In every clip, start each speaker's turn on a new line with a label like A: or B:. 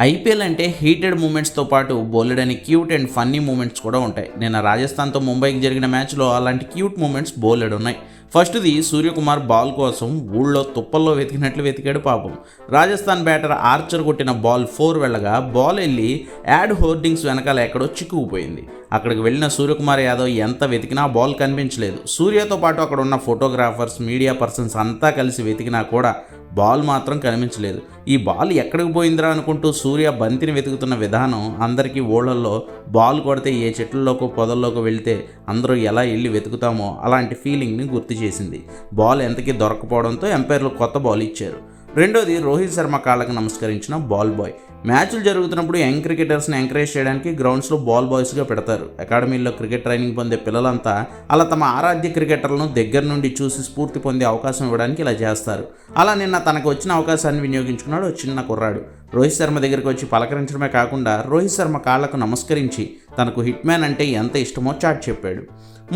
A: IPL అంటే heated మూమెంట్స్తో పాటు బోలెడని క్యూట్ అండ్ ఫన్నీ మూమెంట్స్ కూడా ఉంటాయి. నిన్న రాజస్థాన్తో ముంబైకి జరిగిన మ్యాచ్లో అలాంటి క్యూట్ మూమెంట్స్ బోలెడ్ ఉన్నాయి. ఫస్ట్ది సూర్యకుమార్ బాల్ కోసం ఊళ్ళో తుప్పల్లో వెతికినట్లు వెతికాడు పాపం. రాజస్థాన్ బ్యాటర్ ఆర్చర్ కొట్టిన బాల్ ఫోర్ వెళ్ళగా బాల్ వెళ్ళి యాడ్ హోర్డింగ్స్ వెనకాల ఎక్కడో చిక్కుకుపోయింది. అక్కడికి వెళ్ళిన సూర్యకుమార్ యాదవ్ ఎంత వెతికినా బాల్ కనిపించలేదు. సూర్యతో పాటు అక్కడ ఉన్న ఫోటోగ్రాఫర్స్ మీడియా పర్సన్స్ అంతా కలిసి వెతికినా కూడా బాల్ మాత్రం కనిపించలేదు. ఈ బాల్ ఎక్కడికి పోయిందిరా అనుకుంటూ సూర్య బంతిని వెతుకుతున్న విధానం అందరికీ ఊళ్ళల్లో బాల్ కొడితే ఏ చెట్లలోకో పొదల్లోకో వెళితే అందరూ ఎలా వెళ్ళి వెతుకుతామో అలాంటి ఫీలింగ్ని గుర్తు చేసింది. బాల్ ఎంతకీ దొరకపోవడంతో ఎంపైర్లు కొత్త బాల్ ఇచ్చారు. రెండోది రోహిత్ శర్మ కాళ్ళకు నమస్కరించిన బాల్ బాయ్. మ్యాచ్లు జరుగుతున్నప్పుడు యంగ్ క్రికెటర్స్ని ఎంకరేజ్ చేయడానికి గ్రౌండ్స్లో బాల్ బాయ్స్గా పెడతారు. అకాడమీల్లో క్రికెట్ ట్రైనింగ్ పొందే పిల్లలంతా అలా తమ ఆరాధ్య క్రికెటర్లను దగ్గర నుండి చూసి స్ఫూర్తి పొందే అవకాశం ఇవ్వడానికి ఇలా చేస్తారు. అలా నిన్న తనకు వచ్చిన అవకాశాన్ని వినియోగించుకున్నాడు చిన్న కుర్రాడు. రోహిత్ శర్మ దగ్గరికి వచ్చి పలకరించడమే కాకుండా రోహిత్ శర్మ కాళ్ళకు నమస్కరించి తనకు హిట్ మ్యాన్ అంటే ఎంత ఇష్టమో చాట్ చెప్పాడు.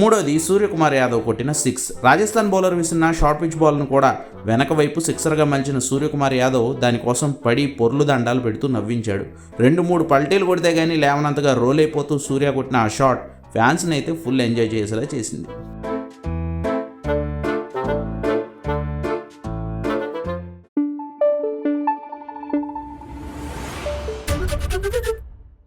A: మూడోది సూర్యకుమార్ యాదవ్ కొట్టిన సిక్స్. రాజస్థాన్ బౌలర్ విసిరిన షార్ట్ పిచ్ బాల్ను కూడా వెనక వైపు సిక్సర్గా మలిచిన సూర్యకుమార్ యాదవ్ దానికోసం పడి పొర్లు దండాలు పెడుతూ నవ్వించాడు. రెండు మూడు పల్టీలు కొడితే కానీ లేవనంతగా రోల్ అయిపోతూ సూర్య కొట్టిన ఆ షాట్ ఫ్యాన్స్ని అయితే ఫుల్ ఎంజాయ్ చేసేలా చేసింది.